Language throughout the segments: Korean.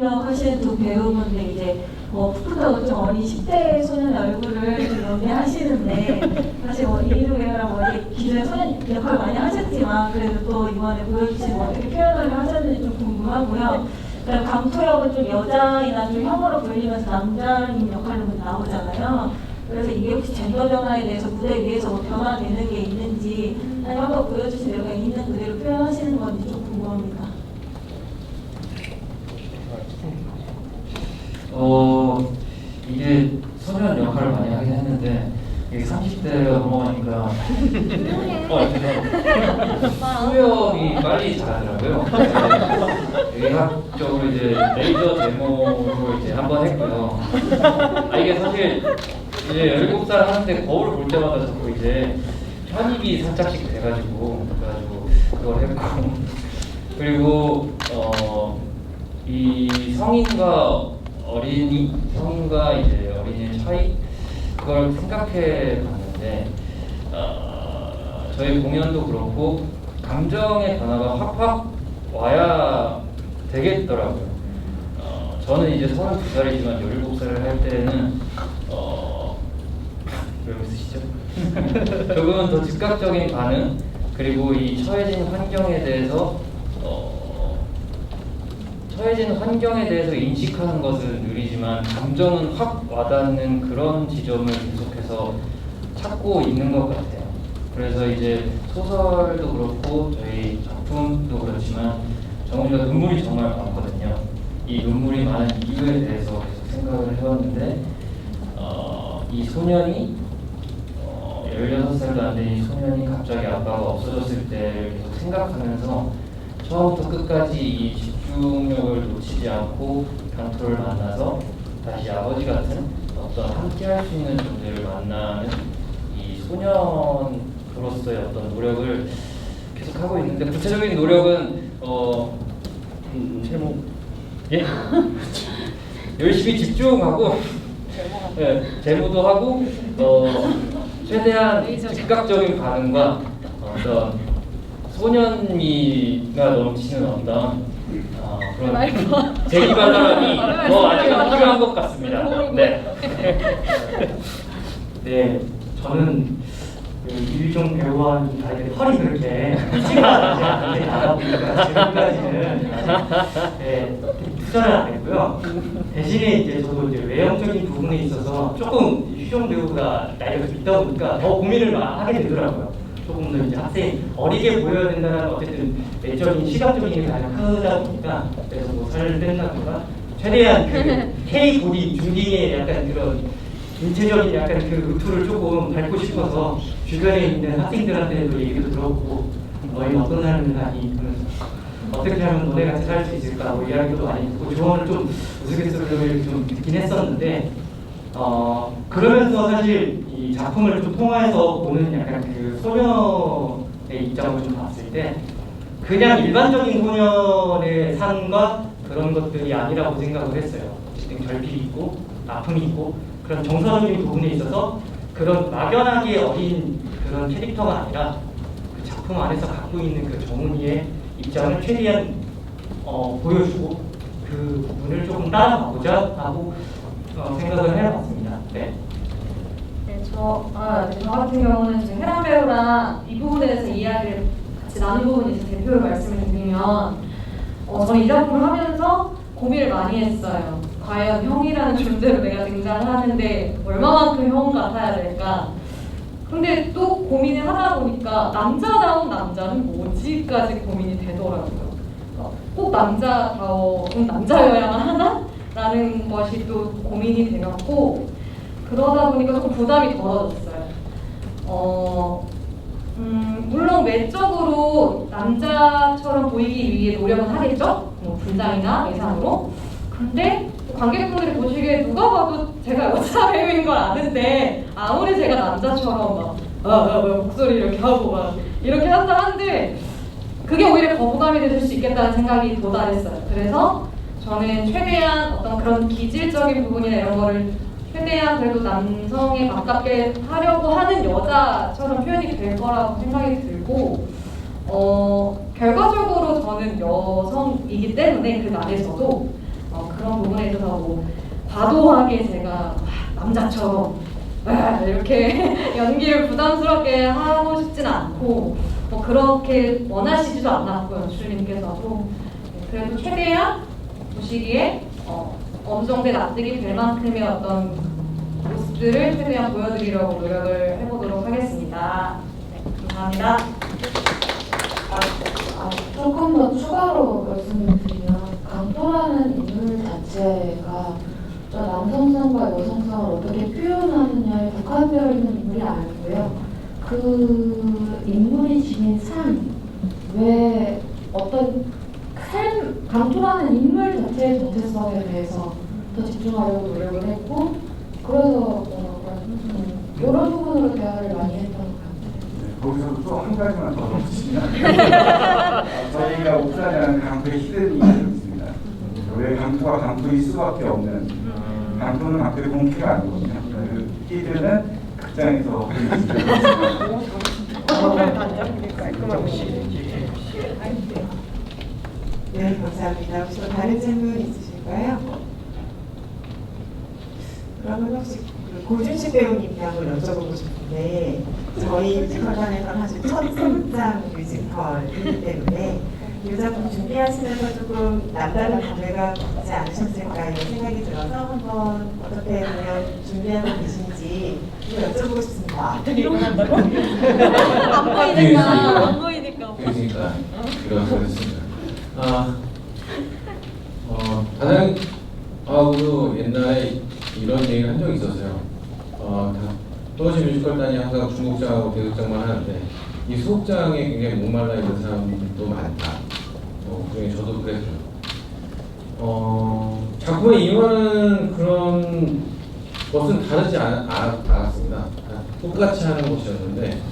여동력 하시는 두 배우분들 이제 뭐 풋풋하고 좀 어린 10대 소년 얼굴을 좀 연기하시는데 사실 뭐 이인욱이랑 뭐 이렇게 기존에 소년 역할 많이 하셨지만 그래도 또 이번에 보여주신 뭐 어떻게 표현을 하셨는지 좀 궁금하고요. 그러니까 강토역은 좀 여자이나 좀 형으로 불리면서 남자인 역할로 나오잖아요. 그래서 이게 혹시 젠더 변화에 대해서 무대 위에서 뭐 변화되는 게 있는지 한번 보여주신 내가 있는 그대로 표현 20대가 넘어가니까. 어, 수영이 빨리 잘하더라고요. 네, 의학적으로 이제 레이저 제모로 이제 한 번 했고요. 아 이게 사실 이제 17살 하는데 거울 볼 때마다 자꾸 이제 편입이 살짝씩 돼가지고 그래가지고 그걸 했고. 그리고 어 이 성인과 어린이 성인과 이제 어린이의 차이 그걸 생각해 어, 저희 공연도 그렇고 감정의 변화가 확확 와야 되겠더라고요. 어, 저는 이제 32살이지만 17살을 할 때는 어, 왜 웃으시죠? 조금은 더 즉각적인 반응 그리고 이 처해진 환경에 대해서 어, 처해진 환경에 대해서 인식하는 것은 느리지만 감정은 확 와닿는 그런 지점을 계속해서 찾고 있는 것 같아요. 그래서 이제 소설도 그렇고 저희 작품도 그렇지만 정우 씨가 눈물이 정말 많거든요. 이 눈물이 많은 이유에 대해서 계속 생각을 해왔는데 어, 이 소년이 어, 16살도 안 된 이 소년이 갑자기 아빠가 없어졌을 때를 계속 생각하면서 처음부터 끝까지 이 집중력을 놓치지 않고 강토를 만나서 다시 아버지 같은 어떤 함께 할 수 있는 존재를 만나는 이 소년으로서의 어떤 노력을 계속 하고 있는데 구체적인 노력은 어 음, 제목. 예? 열심히 집중하고 예, 제모도 하고 어 최대한 즉각적인 반응과 어떤 소년미가 넘치는 어떤 어, 그런 재기발랄함이 더 아직은 필요한 것 같습니다. 네. 네, 저는 그 이유종 배우와 좀 다르게 털이 그렇게 나지 않다 보니까 지금까지는 네, 투자를 안 했고요. 대신에 이제 저도 이제 외형적인 부분에 있어서 조금 유종 배우가 나이가 좀 있다 보니까 더 고민을 막 하게 되더라고요. 조금 더 이제 학생 어리게 보여야 된다는 어쨌든 내적인 시각적인 게 가장 크다 보니까 그래서 뭐 살을 뺀다든가 최대한 그 K 보디 중딩의 약간 그런 인체적인 약간 그 루트를 조금 밟고 싶어서 주변에 있는 학생들한테도 얘기도 들어보고 너희는 어떤 삶을 사니 그러면서 어떻게 하면 너네 같이 살 수 있을까 뭐 이야기도 많이 듣고 조언을 좀 우스갯소리를 좀 듣긴 했었는데 어 그러면서 사실 이 작품을 좀 통화해서 보는 약간 그 소녀의 입장으로 좀 봤을 때 그냥 일반적인 소년의 삶과 그런 것들이 아니라고 생각을 했어요. 결핍이 있고 아픔이 있고 그런 정서적인 부분에 있어서 그런 막연하게 어린 그런 캐릭터가 아니라 그 작품 안에서 갖고 있는 그 정은이의 입장을 최대한 어, 보여주고 그 부분을 조금 따라가보자 하고 어, 생각을 해봤습니다. 네. 네, 저, 아, 네, 저 같은 경우는 지금 해랑 배우랑 이 부분에 대해서 이야기를 같이 나눈 부분이 대표로 말씀을 드리면, 어, 저는 이 작품을 하면서 고민을 많이 했어요. 과연 형이라는 존재로 내가 등장을 하는데 얼마만큼 형 같아야 될까? 근데 또 고민을 하다 보니까 남자다운 남자는 뭐지까지 고민이 되더라고요. 어, 꼭 남자다운 남자여야만 하나? 라는 것이 또 고민이 되었고 그러다 보니까 조금 부담이 덜어졌어요. 어, 음, 물론 외적으로 남자처럼 보이기 위해 노력은 하겠죠? 뭐 분장이나 의상으로. 근데 관객분들이 보시기에 누가 봐도 제가 여자 배우인 걸 아는데 아무리 제가 남자처럼 막 아, 아, 아, 목소리 이렇게 하고 막 이렇게 한다 한들 그게 오히려 거부감이 될 수 있겠다는 생각이 도달했어요. 그래서 저는 최대한 어떤 그런 기질적인 부분이나 이런 거를 최대한 그래도 남성에 가깝게 하려고 하는 여자처럼 표현이 될 거라고 생각이 들고 어 결과적으로 저는 여성이기 때문에 그 안에서도 어, 그런 부분에 있어서 뭐 과도하게 제가 남자처럼 아, 이렇게 연기를 부담스럽게 하고 싶지는 않고 뭐 그렇게 원하시지도 않았고요 주님께서도 네, 그래도 최대한 보시기에 어, 어느 정도의 납득이 될 만큼의 어떤 모습들을 최대한 보여드리려고 노력을 해보도록 하겠습니다. 네, 감사합니다. 아, 조금 더 추가로 말씀을 드리면 강 토라는 인물 자체가 저 남성성과 여성성을 어떻게 표현하느냐에 국한되어 있는 인물이 아니고요. 그 인물이 지닌 삶, 왜 어떤 삶, 강토라는 인물 자체의 정체성에 대해서 더 집중하려고 노력을 했고 그래서 어, 이런 부분으로 대화를 많이 했던 것 같아요. 네, 거기서 또 한 가지만 더 아, 저희가 옥산이라는 강토의 히든. 왜 강토가 강토일 수밖에 없는 강토는 강토의 공기가 아니거든요. 그 히든은 극장에서 네, 감사합니다. 혹시 또 다른 질문 있으실까요? 그러면 혹시 그 고준식 배우님께 한번 여쭤보고 싶은데 저희 뮤지컬단에서는 사실 첫 소극장 뮤지컬이기 때문에 이 작품 준비하시면서 조금 남다른 감회가 있지 않으셨을까 이런 생각이 들어서 한번 어떻게 공연 준비하고 계신지 좀 여쭤보고 싶습니다. 안 보이니까 안 보이니까. 그러니까 그렇습니다. 아, 어, 단양하고도 옛날에 이런 얘기를 한 적이 있었어요. 어, 다 또시 뮤지컬단이 항상 중국장하고 대극장만 하는데 이 소극장에 굉장히 목말라 있는 사람도 많다. 어, 그중에 저도 그랬죠. 어, 작품에 임하는 그런 것은 다르지 않, 않, 않았습니다. 다 똑같이 하는 것이었는데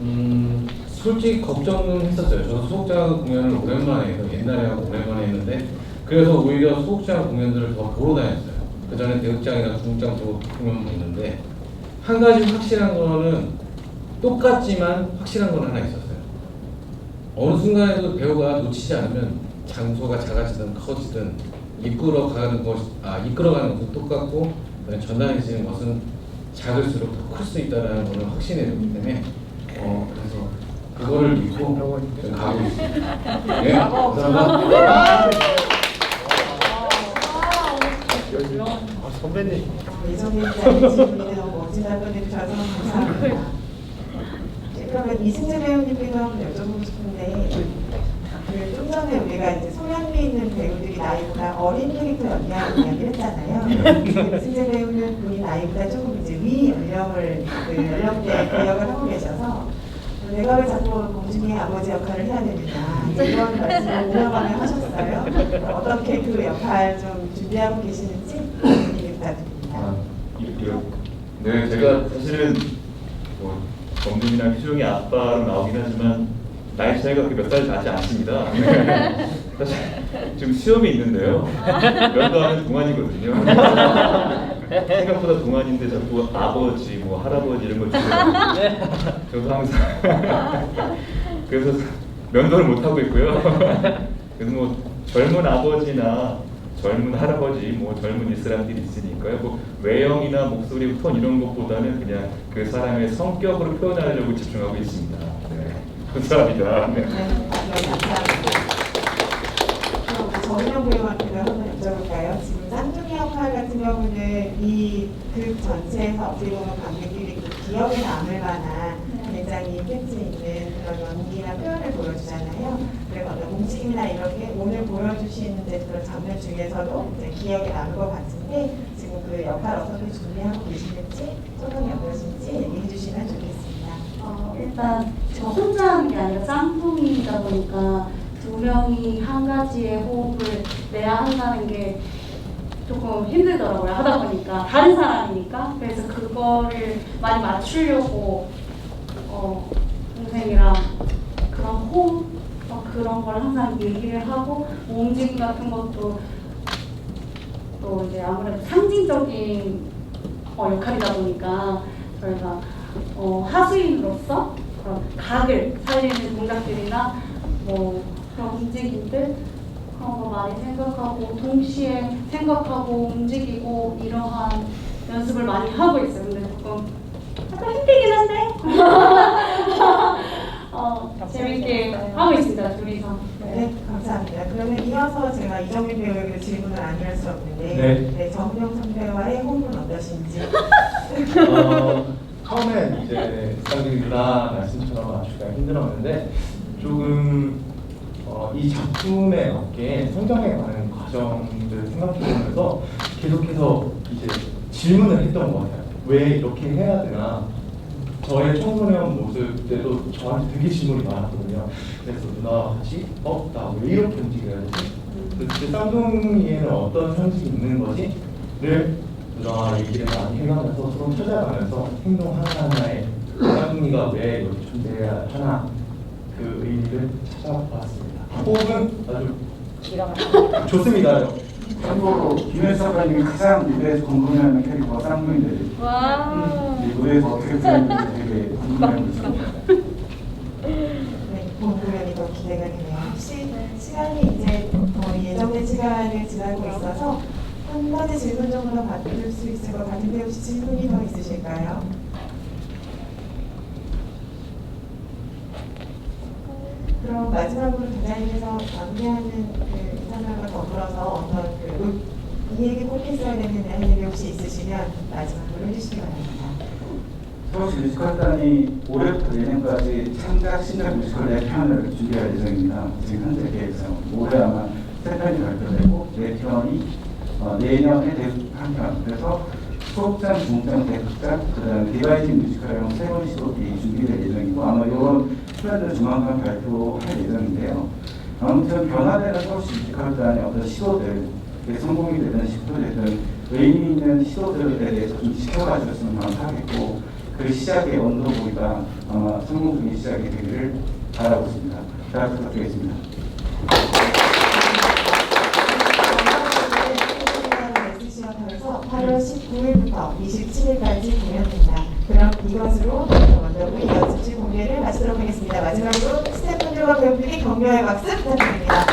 음, 솔직히 걱정은 했었어요. 저도 소극장 공연을 오랜만에 해서 옛날에 하고 오랜만에 했는데 그래서 오히려 소극장 공연들을 더 보러 다녔어요. 그 전에 대극장이나 중극장 도 공연 보는데 한 가지 확실한 거는 똑같지만 확실한 건 하나 있었어요. 어느 순간에도 배우가 놓치지 않으면 장소가 작아지든 커지든 이끌어가는 것, 아 이끌어가는 것도 똑같고 전달해지는 것은 작을수록 더 클 수 있다는 것을 확신해 줬기 때문에 어 그래서 그거를 믿고 좀 가고 있습니다. 네, 감사합니다. 예정일자의 질문이 너무 멋진 답변을 주셔서 감사합니다. 네, 그러면 이승재 배우님께도 한번 여쭤보고 싶은데 그 좀 전에 우리가 이제 소년미 있는 배우들이 나이보다 어린 캐릭터 연기하는 이야기를 했잖아요. 이승재 배우는 본인 나이보다 조금 이제 위 연령을 그 연령대 기억을 하고 계셔서 내가 왜 자꾸 공주의 아버지 역할을 해야 되느냐 이런 말씀을 오래만에 하셨어요. 어떻게 그 역할 좀 준비하고 계시는지 부탁드립니다. 아, 이- 이거- 네, 제가 사실은 뭐 범준이나 희중이 아빠로 나오긴 하지만 나이 차이가 그렇게 몇 살 나지 않습니다. 네. 사실 지금 시험이 있는데요. 면도하면 동안이거든요. 생각보다 동안인데 자꾸 아버지, 뭐 할아버지 이런 걸 주세요. 저도 항상 그래서 면도를 못 하고 있고요. 그래서 뭐 젊은 아버지나 젊은 할아버지, 뭐 젊은 이스람들이 있으니까요. 뭐 외형이나 목소리 톤 이런 것보다는 그냥 그 사람의 성격으로 표현하려고 집중하고 있습니다. 네. 감사합니다. 네. 배우한테도 한번 여쭤볼까요? 지금 쌍둥이 역할 같은 경우는 이극 전체에서 어떻게 보면 관객들이 그 기억에 남을 만한 굉장히 임팩트 있는 그런 연기나 표현을 보여주잖아요. 그리고 어떤 움직임이나 이렇게 오늘 보여주신 이제 그런 장면 중에서도 이제 기억에 남을 것 같은데 지금 그 역할 어떻게 준비하고 계시는지 소감이 어떠신지 얘기해 주시면 좋겠습니다. 어, 일단 저 혼자 하는 게 아니라 쌍둥이다 보니까 두 명이 한 가지의 호흡을 내야 한다는 게 조금 힘들더라고요. 하다 보니까 다른 사람이니까 그래서 그거를 많이 맞추려고 어, 동생이랑 그런 호흡 어, 그런 걸 항상 얘기를 하고 몸짐 같은 것도 또 이제 아무래도 상징적인 어, 역할이다 보니까 저희가 어, 하수인으로서 그런 각을 살리는 동작들이나 뭐 그런 움직임들 부족한 거 많이 생각하고 동시에 생각하고 움직이고 이러한 연습을 많이 하고 있어요. 근데 조금 약간 힘들긴 한데 어, 재밌게 하고 있습니다. 둘이서. 네, 감사합니다. 그러면 이어서 제가 이정민 배우에게 질문을 안 할 수 없는데, 네. 네, 정은영 선배와의 호흡은 어떠신지? 어, 처음에 이제 쌍둥이 누나 말씀처럼 맞추기가 힘들었는데 조금 어, 이 작품에 맞게 성장해 가는 과정들을 생각해 보면서 계속해서 이제 질문을 했던 것 같아요. 왜 이렇게 해야 되나? 저의 청소년 모습 때도 저한테 되게 질문이 많았거든요. 그래서 누나와 같이 어? 나 왜 이렇게 움직여야 되지? 그때 쌍둥이에는 어떤 형식이 있는 거지? 를 누나와 얘기를 많이 해가면서 서로 찾아가면서 행동 하나하나에 쌍둥이가 왜 이렇게 존재해야 하나 그 의미를 찾아봤습니다. 호흡은 아주 좋습니다. 참고로 김현수 작가님이 가장 무대에서 궁금해하는 캐릭터가 쌍둥이들이 와. 이 무대에서 어떻게 보였는지 되게 궁금해하고 있습니다. 네, 더 기대가 되네요. 혹시 시간이 이제 어, 예정된 시간을 지나고 있어서 한 가지 질문 정도 더 받을 수 있을 것 같은데 혹시 질문이 더 있으실까요? 그럼 마지막으로 기자님께서 마무리하는 그 인사말과 더불어서 어떤 그, 이 얘기 꼭 했어야 되는 할 얘기 혹시 있으시면 마지막으로 해주시기 바랍니다. 서울시 뮤지컬단이 올해부터 내년까지 창작 신작 뮤지컬 4편을 준비할 예정입니다. 지금 현재 계획상 올해 아마 3편이 발표되고 4편이 어, 내년에 대극 한 편. 그래서 수업장, 중장, 대극장, 그 다음에 디바이징 뮤지컬이랑 세번 예정이고 아마 표현들을 조만간 발표할 예정인데요. 아무튼 변화되는 서울시 뮤지컬단의 어떤 시도들, 성공이 되든 실패되든 의미 있는 시도들에 대해서 좀 지켜봐 주셨으면 감사하겠고 그 시작의 언더보이가 아마 성공적인 시작이 되기를 바라고 있습니다. 잘 부탁드리겠습니다. 에서 8월 19일부터 27일까지 공연됩니다. 그럼 이것으로 원더부의 연습실 공개를 마치도록 하겠습니다. 마지막으로 스태프분들과 배우분들이 격려의 박수 부탁드립니다.